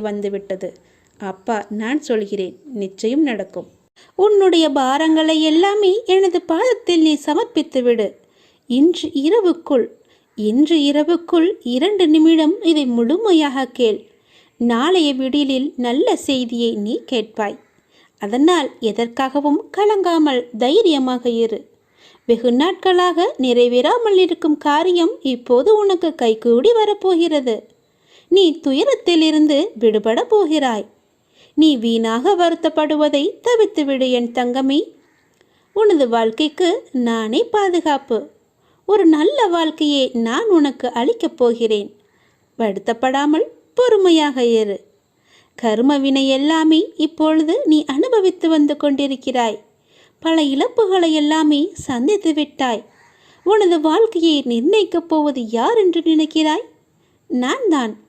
வந்துவிட்டது. அப்பா நான் சொல்கிறேன் நிச்சயம் நடக்கும். உன்னுடைய பாரங்களை எல்லாமே எனது பாதத்தில் நீ சமர்ப்பித்து விடு. இன்று இரவுக்குள் இன்று இரவுக்குள் இரண்டு நிமிடம் இதை முழுமையாக கேள். நாளைய விடியலில் நல்ல செய்தியை நீ கேட்பாய். அதனால் எதற்காகவும் கலங்காமல் தைரியமாக இரு. வெகு நாட்களாக நிறைவேறாமல் இருக்கும் காரியம் இப்போது உனக்கு கைகூடி வரப்போகிறது. நீ துயரத்திலிருந்து விடுபட போகிறாய். நீ வீணாக வருத்தப்படுவதை தவிர்த்துவிடு என் தங்கமே. உனது வாழ்க்கைக்கு நானே பாதுகாப்பு. ஒரு நல்ல வாழ்க்கையை நான் உனக்கு அளிக்கப் போகிறேன். வருத்தப்படாமல் பொறுமையாக இரு. கருமவினை எல்லாமே இப்பொழுது நீ அனுபவித்து வந்து கொண்டிருக்கிறாய். பல இழப்புகளை எல்லாமே சந்தித்து விட்டாய். உனது வாழ்க்கையை நிர்ணயிக்கப் போவது யார் என்று நினைக்கிறாய்? நான் தான்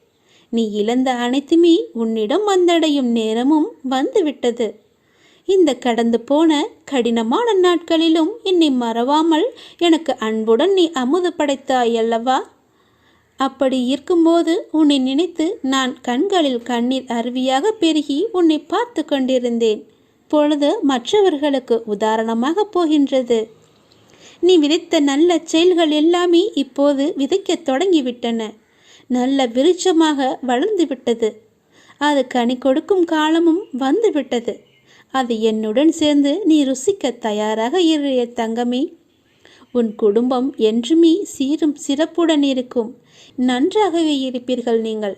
நீ இழந்த அனைத்துமே உன்னிடம் வந்தடையும் நேரமும் வந்துவிட்டது. இந்த கடந்து போன கடினமான நாட்களிலும் என்னை மறவாமல் எனக்கு அன்புடன் நீ அமுது படைத்தாய் அல்லவா? அப்படி இருக்கும்போது உன்னை நினைத்து நான் கண்களில் கண்ணீர் அருவியாக பெருகி உன்னை பார்த்து கொண்டிருந்தேன். பொழுது மற்றவர்களுக்கு உதாரணமாக போகின்றது. நீ விதைத்த நல்ல செயல்கள் எல்லாமே இப்போது விதைக்கத் தொடங்கிவிட்டன. நல்ல விருட்சமாக வளர்ந்து விட்டது. அது கனி கொடுக்கும் காலமும் வந்துவிட்டது அது என்னுடன் சேர்ந்து நீ ருசிக்க தயாராக இருக்கிற தங்கமே. உன் குடும்பம் என்றுமே சீரும் சிறப்புடன் இருக்கும். நன்றாகவே இருப்பீர்கள் நீங்கள்.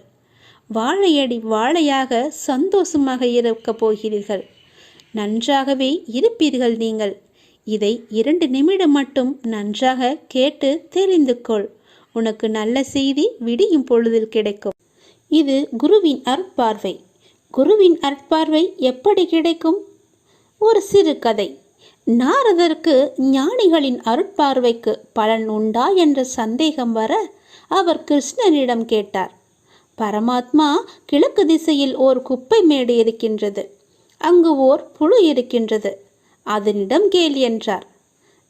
வாழையடி வாழையாக சந்தோஷமாக இருக்கப் போகிறீர்கள். நன்றாகவே இருப்பீர்கள் நீங்கள். இதை இரண்டு நிமிடம் மட்டும் நன்றாக கேட்டு தெரிந்து கொள். உனக்கு நல்ல செய்தி விடியும் பொழுதில் கிடைக்கும். இது குருவின் அற்பார்வை குருவின் அற்பார்வை எப்படி கிடைக்கும்? ஒரு சிறு கதை. நாரதருக்கு ஞானிகளின் அருட்பார்வைக்கு பலன் உண்டா என்ற சந்தேகம் வர அவர் கிருஷ்ணனிடம் கேட்டார். பரமாத்மா கிழக்கு திசையில் ஓர் குப்பை மேடு இருக்கின்றது. அங்கு ஓர் புழு இருக்கின்றது. அதனிடம் கேள் என்றார்.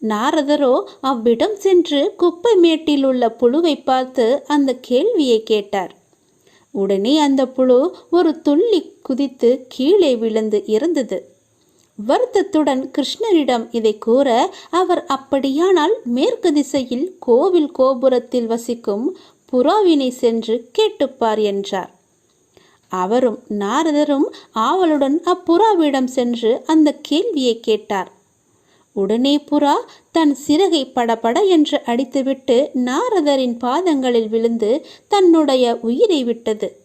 நாரதரோ அவ்விடம் சென்று குப்பை மேட்டில் உள்ள புழுவை பார்த்து அந்த கேள்வியை கேட்டார். உடனே அந்த புழு ஒரு துள்ளி குதித்து கீழே விழுந்து இறந்தது வருத்தத்துடன் கிருஷ்ணரிடம் இதை கூற அவர் அப்படியானால் மேற்கு திசையில் கோவில் கோபுரத்தில் வசிக்கும் புறாவினை சென்று கேட்டுப்பார் என்றார். அவரும் நாரதரும் ஆவலுடன் அப்புறாவிடம் சென்று அந்த கேள்வியை கேட்டார். உடனே புறா தன் சிறகை படபட என்று அடித்துவிட்டு நாரதரின் பாதங்களில் விழுந்து தன்னுடைய உயிரை விட்டது.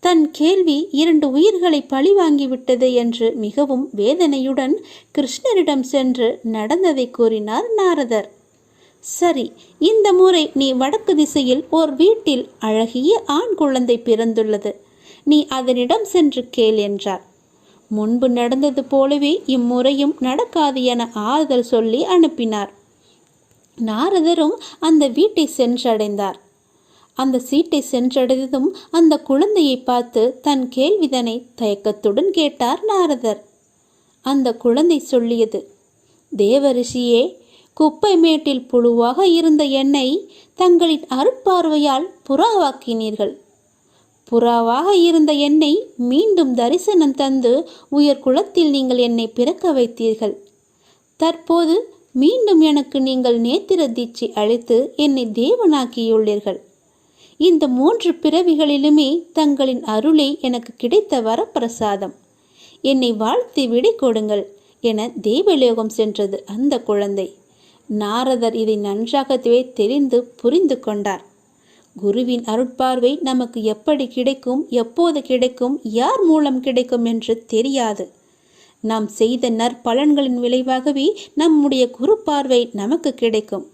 தன் கேள்வி இரண்டு உயிர்களை பழிவாங்கிவிட்டது என்று மிகவும் வேதனையுடன் கிருஷ்ணரிடம் சென்று நடந்ததை கூறினார் நாரதர். சரி இந்த முறை நீ வடக்கு திசையில் ஓர் வீட்டில் அழகிய ஆண் குழந்தை பிறந்துள்ளது. நீ அதனிடம் சென்று கேள் என்றார். முன்பு நடந்தது போலவே இம்முறையும் நடக்காது என ஆறுதல் சொல்லி அனுப்பினார். நாரதரும் அந்த வீட்டை சென்றடைந்தார். அந்த சீட்டை சென்றடைந்ததும் அந்த குழந்தையை பார்த்து தன் கேள்விதனை தயக்கத்துடன் கேட்டார் நாரதர். அந்த குழந்தை சொல்லியது தேவரிஷியே குப்பை மேட்டில் புழுவாக இருந்த என்னை தங்களின் அருட்பார்வையால் புறாவாக்கினீர்கள். புறாவாக இருந்த என்னை மீண்டும் தரிசனம் தந்து உயர் குலத்தில் நீங்கள் என்னை பிறக்க வைத்தீர்கள். தற்போது மீண்டும் எனக்கு நீங்கள் நேத்திர தீட்சை அழைத்து என்னை தேவனாக்கியுள்ளீர்கள். இந்த மூன்று பிறவிகளிலுமே தங்களின் அருளே எனக்கு கிடைத்த வரப்பிரசாதம். என்னை வாழ்த்தி விடை கொடுங்கள் என தேவலோகம் சென்றது அந்த குழந்தை. நாரதர் இதை நன்றாகவே தெரிந்து புரிந்து கொண்டார். குருவின் அருட்பார்வை நமக்கு எப்படி கிடைக்கும் எப்போது கிடைக்கும் யார் மூலம் கிடைக்கும் என்று தெரியாது. நாம் செய்த நற்பலன்களின் விளைவாகவே நம்முடைய குரு பார்வை நமக்கு கிடைக்கும்.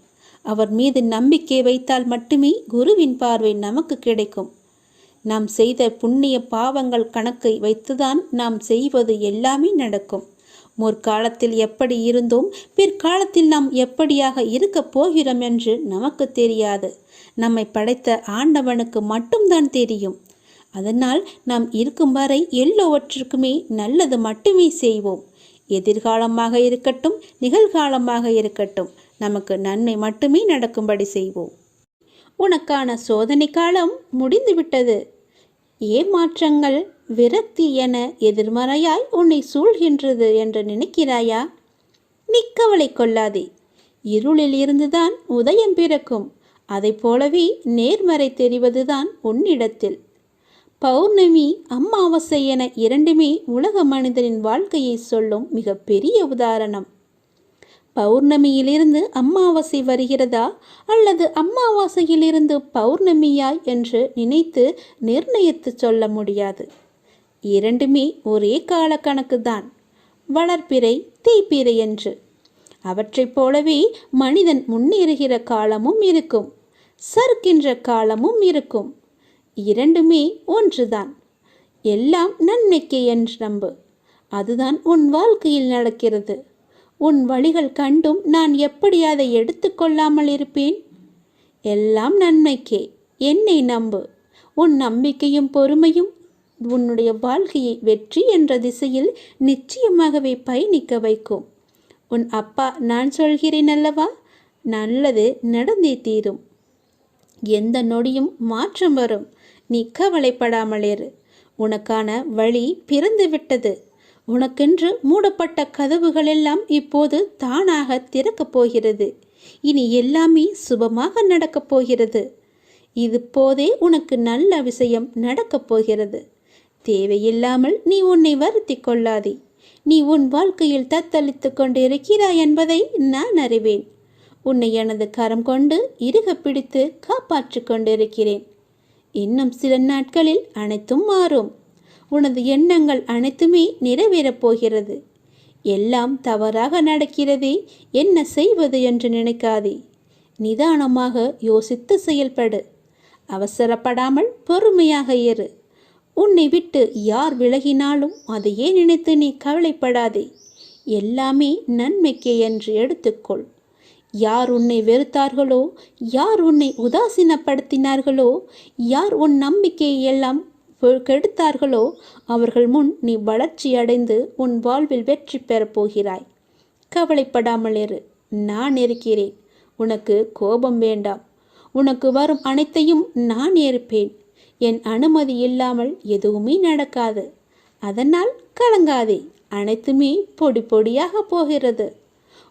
அவர் மீது நம்பிக்கை வைத்தால் மட்டுமே குருவின் பார்வை நமக்கு கிடைக்கும். நாம் செய்த புண்ணிய பாவங்கள் கணக்கை வைத்துதான் நாம் செய்வது எல்லாமே நடக்கும். முற்காலத்தில் எப்படி இருந்தோம் பிற்காலத்தில் நாம் எப்படியாக இருக்கப் போகிறோம் என்று நமக்கு தெரியாது. நம்மை படைத்த ஆண்டவனுக்கு மட்டும்தான் தெரியும். அதனால் நாம் இருக்கும் வரை எல்லோவற்றிற்குமே நல்லது மட்டுமே செய்வோம். எதிர்காலமாக இருக்கட்டும் நிகழ்காலமாக இருக்கட்டும் நமக்கு நன்மை மட்டுமே நடக்கும்படி செய்வோம். உனக்கான சோதனை காலம் முடிந்துவிட்டது. ஏமாற்றங்கள் விரக்தி என எதிர்மறையாய் உன்னை சூழ்கின்றது என்று நினைக்கிறாயா? நீ கவலை கொள்ளாதே. இருளில் இருந்துதான் உதயம் பிறக்கும். அதைப் போலவே நேர்மறை தெரிவதுதான் உன்னிடத்தில். பௌர்ணமி அமாவாசை என இரண்டுமே உலக மனிதனின் வாழ்க்கையை சொல்லும் மிக பெரிய உதாரணம். பௌர்ணமியிலிருந்து அமாவாசை வருகிறதா? அல்லது அம்மாவாசையிலிருந்து பௌர்ணமியாய் என்று நினைத்து நிர்ணயித்து சொல்ல முடியாது. இரண்டுமே ஒரே காலக்கணக்கு தான் வளர்ப்பிறை தீப்பிறை என்று. அவற்றைப் போலவே மனிதன் முன்னேறுகிற காலமும் இருக்கும். சறுக்கின்ற காலமும் இருக்கும். இரண்டுமே ஒன்றுதான். எல்லாம் நன்மைக்கே என்று நம்பு. அதுதான் உன் வாழ்க்கையில் நடக்கிறது. உன் வழிகள் கண்டும் நான் எப்படி அதை எடுத்துக்கொள்ளாமல் இருப்பேன்? எல்லாம் நன்மைக்கே. என்னை நம்பு. உன் நம்பிக்கையும் பொறுமையும் உன்னுடைய வாழ்க்கையை வெற்றி என்ற திசையில் நிச்சயமாகவே பயணிக்க வைக்கும். உன் அப்பா நான் சொல்கிறேன் அல்லவா? நல்லது நடந்தே தீரும். எந்த நொடியும் மாற்றம் வரும். நீ கவலைப்படாமல் இரு. உனக்கான வழி பிறந்து விட்டது. உனக்கென்று மூடப்பட்ட கதவுகள் எல்லாம் இப்போது தானாக திறக்கப் போகிறது. இனி எல்லாமே சுபமாக நடக்கப் போகிறது. இது போதே உனக்கு நல்ல விஷயம் நடக்கப் போகிறது. தேவையில்லாமல் நீ உன்னை வருத்தி கொள்ளாதே. நீ உன் வாழ்க்கையில் தத்தளித்து கொண்டு இருக்கிறாய் என்பதை நான் அறிவேன். உன்னை எனது கரம் கொண்டு இறுக பிடித்து காப்பாற்றி கொண்டிருக்கிறேன். இன்னும் சில நாட்களில் அனைத்தும் மாறும். உனது எண்ணங்கள் அனைத்துமே நிறைவேறப் போகிறது. எல்லாம் தவறாக நடக்கிறதே என்ன செய்வது என்று நினைக்காதே. நிதானமாக யோசித்து செயல்படு. அவசரப்படாமல் பொறுமையாக இரு. உன்னை விட்டு யார் விலகினாலும் அதையே நினைத்து நீ கவலைப்படாதே. எல்லாமே நன்மைக்கே என்று எடுத்துக்கொள். யார் உன்னை வெறுத்தார்களோ யார் உன்னை உதாசீனப்படுத்தினார்களோ யார் உன் நம்பிக்கையை எல்லாம் கெடுத்தார்களோ அவர்கள் முன் நீ வளர்ச்சி அடைந்து உன் வாழ்வில் வெற்றி பெறப் போகிறாய். கவலைப்படாமல் இரு. நான் இருக்கிறேன். உனக்கு கோபம் வேண்டாம். உனக்கு வரும் அனைத்தையும் நான் ஏற்பேன் என் அனுமதி இல்லாமல் எதுவுமே நடக்காது. அதனால் கலங்காதே. அனைத்துமே பொடி பொடியாக போகிறது.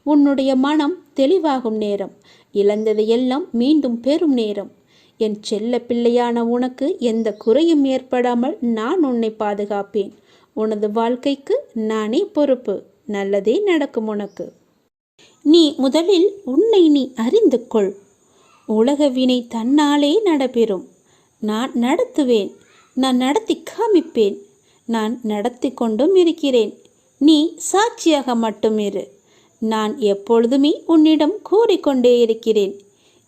உன்னுடைய மனம் தெளிவாகும் நேரம். இழந்ததையெல்லாம் மீண்டும் பெறும் நேரம். என் செல்ல பிள்ளையான உனக்கு எந்த குறையும் ஏற்படாமல் நான் உன்னை பாதுகாப்பேன். உனது வாழ்க்கைக்கு நானே பொறுப்பு. நல்லதே நடக்கும் உனக்கு. நீ முதலில் உன்னை நீ அறிந்து கொள். உலக வினை தன்னாலே நடைபெறும். நான் நடத்துவேன். நான் நடத்தி காமிப்பேன். நான் நடத்தி கொண்டும் இருக்கிறேன். நீ சாட்சியாக மட்டும் இரு. நான் எப்பொழுதுமே உன்னிடம் கூறிக்கொண்டே இருக்கிறேன்.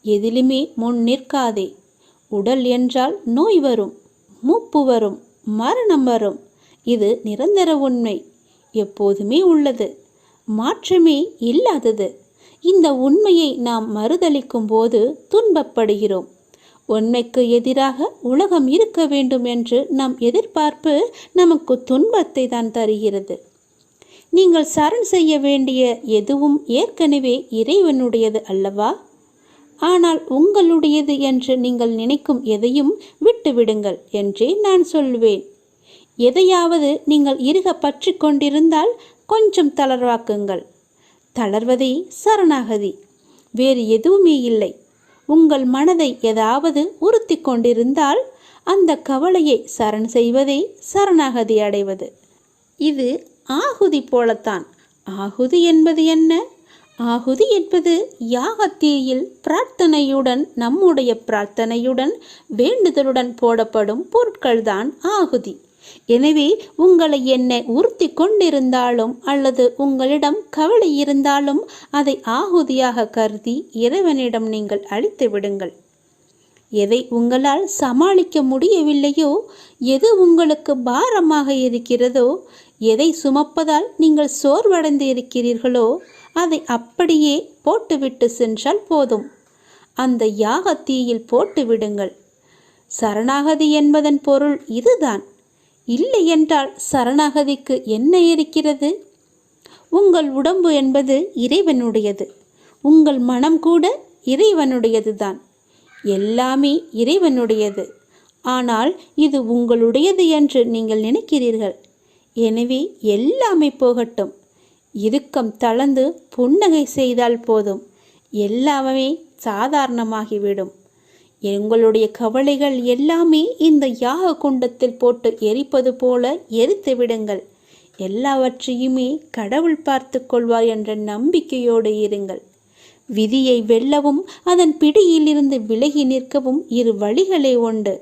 எதிலுமே முன் நிற்காதே. உடல் என்றால் நோய் வரும். மூப்பு வரும். மரணம் வரும். இது நிரந்தர உண்மை. எப்போதுமே உள்ளது. மாற்றமே இல்லாதது. இந்த உண்மையை நாம் மறுதளிக்கும் போது துன்பப்படுகிறோம். உண்மைக்கு எதிராக உலகம் இருக்க வேண்டும் என்று நம் எதிர்பார்ப்பு நமக்கு துன்பத்தை தான் தருகிறது. நீங்கள் சரண் செய்ய வேண்டிய எதுவும் ஏற்கனவே இறைவனுடையது அல்லவா? ஆனால் உங்களுடையது என்று நீங்கள் நினைக்கும் எதையும் விட்டுவிடுங்கள் என்றே நான் சொல்வேன். எதையாவது நீங்கள் இருக பற்றி கொண்டிருந்தால் கொஞ்சம் தளர்வாக்குங்கள். தளர்வதே சரணாகதி. வேறு எதுவுமே இல்லை. உங்கள் மனதை ஏதாவது உறுத்தி கொண்டிருந்தால் அந்த கவலையை சரண் செய்வதே சரணாகதி அடைவது. இது ஆகுதி போலத்தான். ஆகுதி என்பது என்ன? ஆகுதி என்பது யாகத்தீயில் பிரார்த்தனையுடன் நம்முடைய பிரார்த்தனையுடன் வேண்டுதலுடன் போடப்படும் பொருட்கள்தான் ஆகுதி. எனவே உங்களை என்னை உறுத்தி கொண்டிருந்தாலும் அல்லது உங்களிடம் கவலை இருந்தாலும் அதை ஆகுதியாக கருதி இறைவனிடம் நீங்கள் அழித்து விடுங்கள். எதை உங்களால் சமாளிக்க முடியவில்லையோ எது உங்களுக்கு பாரமாக இருக்கிறதோ எதை சுமப்பதால் நீங்கள் சோர்வடைந்து இருக்கிறீர்களோ அதை அப்படியே போட்டுவிட்டு சென்றால் போதும். அந்த யாக தீயில் போட்டுவிடுங்கள். சரணாகதி என்பதன் பொருள் இதுதான். இல்லை என்றால் சரணாகதிக்கு என்ன இருக்கிறது? உங்கள் உடம்பு என்பது இறைவனுடையது. உங்கள் மனம் கூட இறைவனுடையது தான் எல்லாமே இறைவனுடையது. ஆனால் இது உங்களுடையது என்று நீங்கள் நினைக்கிறீர்கள். எனவே எல்லாமே போகட்டும். இறுக்கம் தளர்ந்து புன்னகை செய்தால் போதும். எல்லாமே சாதாரணமாகிவிடும். எங்களுடைய கவலைகள் எல்லாமே இந்த யாக குண்டத்தில் போட்டு எரிப்பது போல எரித்து விடுங்கள். எல்லாவற்றையுமே கடவுள் பார்த்து கொள்வார் என்ற நம்பிக்கையோடு இருங்கள். விதியை வெல்லவும் அதன் பிடியிலிருந்து விலகி நிற்கவும் இரு வழிகளே உண்டு.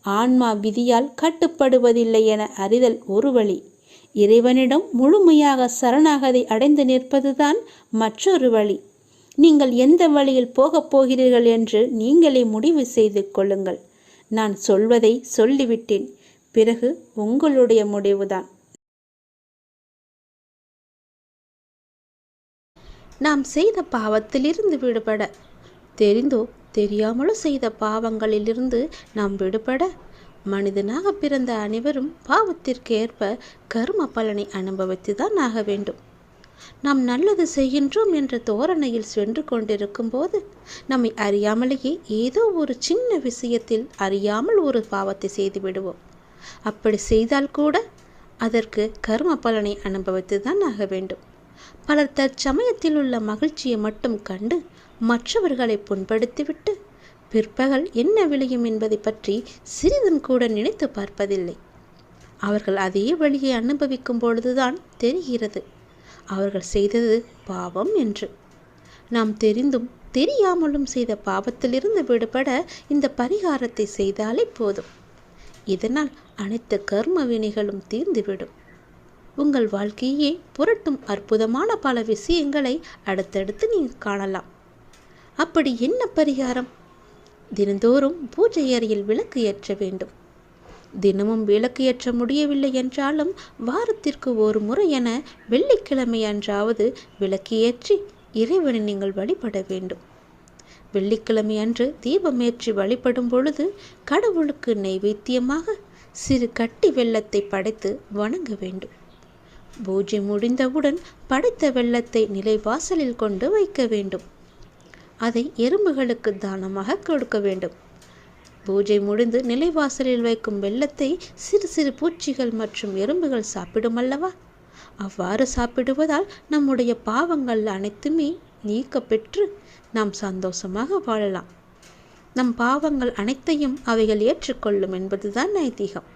ஆன்மா விதியால் கட்டுப்படுவதில்லை என அறிதல் ஒரு வழி. இறைவனிடம் முழுமையாக சரணாகதி அடைந்து நிற்பதுதான் மற்றொரு வழி. நீங்கள் எந்த வழியில் போகப் போகிறீர்கள் என்று நீங்களே முடிவு செய்து கொள்ளுங்கள். நான் சொல்வதை சொல்லிவிட்டேன். பிறகு உங்களுடைய முடிவுதான். நாம் செய்த பாவத்திலிருந்து விடுபட. தெரிந்தோ தெரியாமலோ செய்த பாவங்களிலிருந்து நாம் விடுபட. மனிதனாக பிறந்த அனைவரும் பாவத்திற்கு ஏற்ப கர்ம பலனை அனுபவித்துதான் ஆக வேண்டும். நாம் நல்லது செய்கின்றோம் என்ற தோரணையில் சென்று கொண்டிருக்கும் போது நம்மை அறியாமலேயே ஏதோ ஒரு சின்ன விஷயத்தில் அறியாமல் ஒரு பாவத்தை செய்து விடுவோம். அப்படி செய்தால் கூட அதற்கு கர்ம பலனை அனுபவித்துதான் ஆக வேண்டும். பலர் தற்சமயத்தில் உள்ள மகிழ்ச்சியை மட்டும் கண்டு மற்றவர்களை புண்படுத்திவிட்டு பிற்பகல் என்ன விளையும் என்பதை பற்றி சிறிதும் கூட நினைத்து பார்ப்பதில்லை. அவர்கள் அதே வழியை அனுபவிக்கும் பொழுதுதான் தெரிகிறது. அவர்கள் செய்தது பாவம் என்று. நாம் தெரிந்தும் தெரியாமலும் செய்த பாவத்திலிருந்து விடுபட இந்த பரிகாரத்தை செய்தாலே போதும். இதனால் அனைத்து கர்ம வினைகளும் தீர்ந்துவிடும். உங்கள் வாழ்க்கையே புரட்டும் அற்புதமான பல விஷயங்களை அடுத்தடுத்து நீங்கள் காணலாம். அப்படி என்ன பரிகாரம்? தினந்தோறும் பூஜை அறையில் விளக்கு ஏற்ற வேண்டும். தினமும் விளக்கு ஏற்ற முடியவில்லை என்றாலும் வாரத்திற்கு ஒரு முறை என வெள்ளிக்கிழமை அன்றாவது விளக்கு ஏற்றி இறைவனை நீங்கள் வழிபட வேண்டும். வெள்ளிக்கிழமை அன்று தீபமேற்றி வழிபடும் பொழுது கடவுளுக்கு நைவேத்தியமாக சிறு கட்டி வெள்ளத்தை படைத்து வணங்க வேண்டும். பூஜை முடிந்தவுடன் படைத்த வெள்ளத்தை நிலைவாசலில் கொண்டு வைக்க வேண்டும். அதை எறும்புகளுக்கு தானமாக கொடுக்க வேண்டும். பூஜை முடிந்து நிலைவாசலில் வைக்கும் வெள்ளத்தை சிறு சிறு பூச்சிகள் மற்றும் எறும்புகள் சாப்பிடும் அல்லவா? அவ்வாறு சாப்பிடுவதால் நம்முடைய பாவங்கள் அனைத்துமே நீக்கப்பெற்று நாம் சந்தோஷமாக வாழலாம். நம் பாவங்கள் அனைத்தையும் அவைகள் ஏற்றுக்கொள்ளும் என்பதுதான் ஐதீகம்.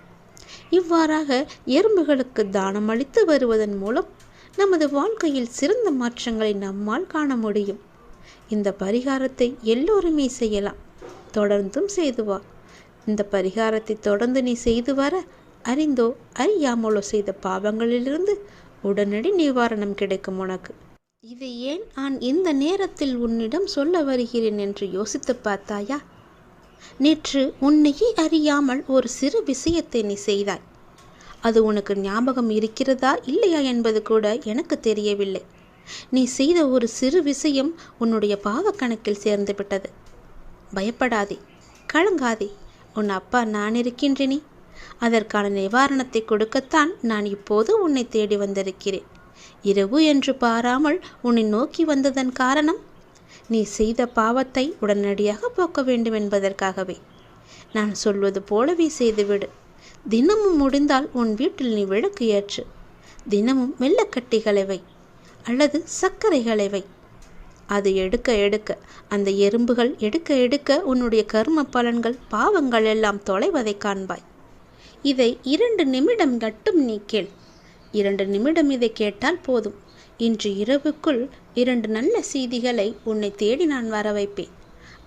இவ்வாறாக எறும்புகளுக்கு தானம் அளித்து வருவதன் மூலம் நமது வாழ்க்கையில் சிறந்த மாற்றங்களை நம்மால் காண முடியும். இந்த பரிகாரத்தை எல்லோருமே செய்யலாம். தொடர்ந்தும் செய்து வா. இந்த பரிகாரத்தை தொடர்ந்து நீ செய்து வர அறிந்தோ அறியாமலோ செய்த பாவங்களிலிருந்து உடனடி நிவாரணம் கிடைக்கும் உனக்கு. இது ஏன் நான் இந்த நேரத்தில் உன்னிடம் சொல்ல வருகிறேன் என்று யோசித்து பார்த்தாயா? நேற்று உன்னையே அறியாமல் ஒரு சிறு விஷயத்தை நீ செய்தாய். அது உனக்கு ஞாபகம் இருக்கிறதா இல்லையா என்பது கூட எனக்கு தெரியவில்லை. நீ செய்த ஒரு சிறு விஷயம் உன்னுடைய பாவக்கணக்கில் சேர்ந்து விட்டது. பயப்படாதே. கலங்காதே. உன் அப்பா நான் இருக்கின்றேனே. அதற்கான நிவாரணத்தை கொடுக்கத்தான் நான் இப்போது உன்னை தேடி வந்திருக்கிறேன். இரவு என்று பாராமல் உன்னை நோக்கி வந்ததன் காரணம் நீ செய்த பாவத்தை உடனடியாக போக்க வேண்டும் என்பதற்காகவே. நான் சொல்வது போலவே செய்துவிடு. தினமும் முடிந்தால் உன் வீட்டில் நீ விளக்கு ஏற்று. தினமும் மெல்லக்கட்டிகளை வை அல்லது சர்க்கரைகளை வை அது எடுக்க எடுக்க அந்த எறும்புகள் எடுக்க எடுக்க உன்னுடைய கர்ம பலன்கள் பாவங்கள் எல்லாம் தொலைவதை காண்பாய். இதை இரண்டு நிமிடம் மட்டும் நீ கேள். இரண்டு நிமிடம் இதை கேட்டால் போதும். இன்று இரவுக்குள் இரண்டு நல்ல செய்திகளை உன்னை தேடி நான் வர வைப்பேன்.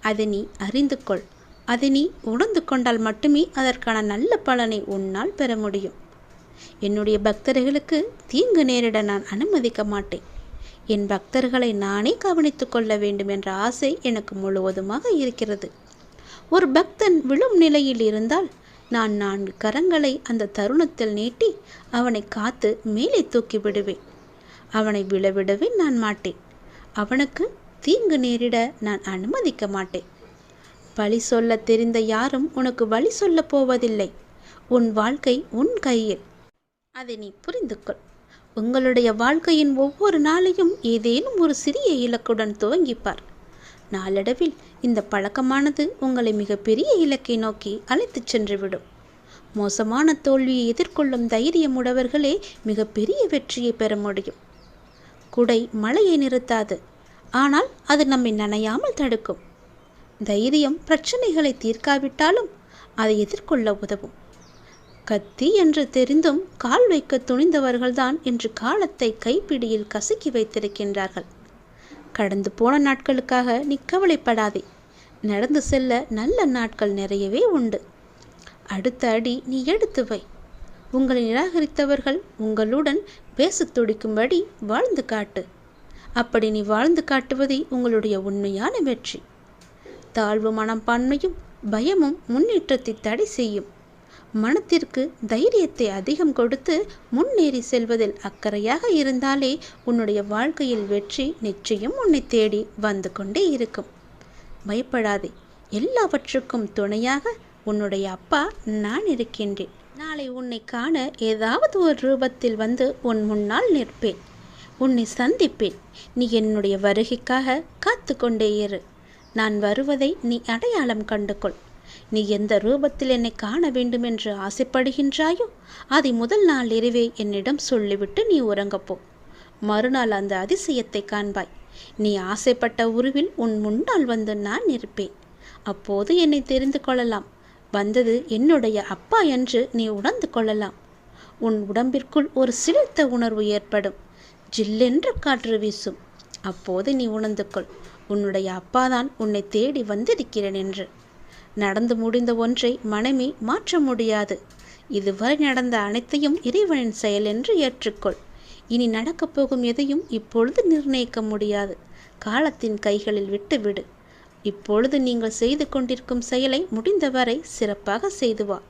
அதை நீ அறிந்து கொள். அதை நீ உணர்ந்து கொண்டால் மட்டுமே அதற்கான நல்ல பலனை உன்னால் பெற முடியும். என்னுடைய பக்தர்களுக்கு தீங்கு நேரிட நான் அனுமதிக்க மாட்டேன். என் பக்தர்களை நானே கவனித்து கொள்ள வேண்டும் என்ற ஆசை எனக்கு முழுவதுமாக இருக்கிறது. ஒரு பக்தன் விழும் நிலையில் இருந்தால் நான் நான்கு கரங்களை அந்த தருணத்தில் நீட்டி அவனை காத்து மேலே தூக்கி விடுவேன். அவனை விழவிடவே நான் மாட்டேன். அவனுக்கு தீங்கு நேரிட நான் அனுமதிக்க மாட்டேன். பழி சொல்ல தெரிந்த யாரும் உனக்கு வழி சொல்லப் போவதில்லை. உன் வாழ்க்கை உன் கையில். அதை நீ புரிந்து கொள் உங்களுடைய வாழ்க்கையின் ஒவ்வொரு நாளையும் ஏதேனும் ஒரு சிறிய இலக்குடன் துவங்கிப்பார். நாளடைவில் இந்த பழக்கமானது உங்களை மிகப்பெரிய இலக்கை நோக்கி அழைத்துச் சென்றுவிடும். மோசமான தோல்வியை எதிர்கொள்ளும் தைரியம் உடவர்களே மிகப்பெரிய வெற்றியை பெற முடியும். குடை மழையை நிறுத்தாது ஆனால் அது நம்மை நனையாமல் தடுக்கும். தைரியம் பிரச்சனைகளை தீர்க்காவிட்டாலும் அதை எதிர்கொள்ள உதவும். கத்தி என்று தெரிந்தும் கால் வைக்க துணிந்தவர்கள்தான் இன்று காலத்தை கைப்பிடியில் கசக்கி வைத்திருக்கின்றார்கள். கடந்து போன நாட்களுக்காக நீ கவலைப்படாதே. நடந்து செல்ல நல்ல நாட்கள் நிறையவே உண்டு. அடுத்த அடி நீ எடுத்து வை. உங்களை நிராகரித்தவர்கள் உங்களுடன் பேசத் துடிக்கும்படி வாழ்ந்து காட்டு. அப்படி நீ வாழ்ந்து காட்டுவதே உங்களுடைய உண்மையான வெற்றி. தாழ்வு மனப்பான்மையும் பயமும் முன்னேற்றத்தை தடை செய்யும். மனத்திற்கு தைரியத்தை அதிகம் கொடுத்து முன்னேறி செல்வதில் அக்கறையாக இருந்தாலே உன்னுடைய வாழ்க்கையில் வெற்றி நிச்சயம் உன்னை தேடி வந்து கொண்டே இருக்கும். பயப்படாதே. எல்லாவற்றுக்கும் துணையாக உன்னுடைய அப்பா நான் இருக்கின்றேன். நாளை உன்னை காண ஏதாவது ஒரு ரூபத்தில் வந்து உன் முன்னால் நிற்பேன். உன்னை சந்திப்பேன். நீ என்னுடைய வருகைக்காக காத்து கொண்டே இரு. நான் வருவதை நீ அடையாளம் கண்டுகொள். நீ எந்த ரூபத்தில் என்னை காண வேண்டும் என்று ஆசைப்படுகின்றாயோ அதை முதல் நாள் இரவே என்னிடம் சொல்லிவிட்டு நீ உறங்கப்போ மறுநாள் அந்த அதிசயத்தை காண்பாய். நீ ஆசைப்பட்ட உருவில் உன் முன்னால் வந்து நான் இருப்பேன். அப்போது என்னை தெரிந்து கொள்ளலாம். வந்தது என்னுடைய அப்பா என்று நீ உணர்ந்து கொள்ளலாம். உன் உடம்பிற்குள் ஒரு சிலிர்த்த உணர்வு ஏற்படும். ஜில்லென்று காற்று வீசும். அப்போது நீ உணர்ந்து கொள். உன்னுடைய அப்பாதான் உன்னை தேடி வந்திருக்கிறேன் என்று. நடந்து முடிந்த ஒன்றை மனமே மாற்ற முடியாது. இதுவரை நடந்த அனைத்தையும் இறைவனின் செயல் என்று ஏற்றுக்கொள். இனி நடக்கப் போகும் எதையும் இப்பொழுது நிர்ணயிக்க முடியாது. காலத்தின் கைகளில் விட்டுவிடு இப்பொழுது நீங்கள் செய்து கொண்டிருக்கும் செயலை முடிந்தவரை சிறப்பாக செய்து வா.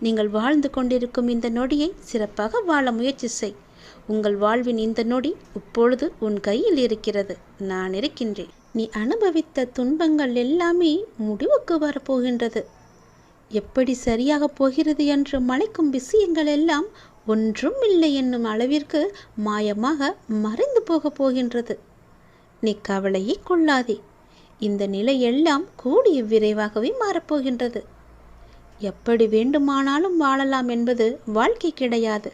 நீங்கள் வாழ்ந்து கொண்டிருக்கும் இந்த நொடியை சிறப்பாக வாழ முயற்சி செய். உங்கள் வாழ்வின் இந்த நொடி இப்பொழுது உன் கையில் இருக்கிறது. நான் இருக்கின்றேன். நீ அனுபவித்த துன்பங்கள் எல்லாமே முடிவுக்கு வரப்போகின்றது. எப்படி சரியாக போகிறது என்று மலைக்கும் விஷயங்கள் எல்லாம் ஒன்றும் இல்லை என்னும் அளவிற்கு மாயமாக மறைந்து போகப் போகின்றது. நீ கவலையை கொள்ளாதே. இந்த நிலை எல்லாம் கூடிய விரைவாகவே மாறப்போகின்றது. எப்படி வேண்டுமானாலும் வாழலாம் என்பது வாழ்க்கை கிடையாது.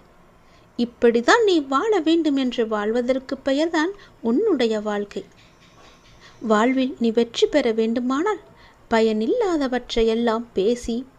இப்படிதான் நீ வாழ வேண்டும் என்று வாழ்வதற்கு பெயர்தான் உன்னுடைய வாழ்க்கை. வாழ்வில் நீ வெற்றி பெற வேண்டுமானால் பயனில்லாதவற்றையெல்லாம் பேசி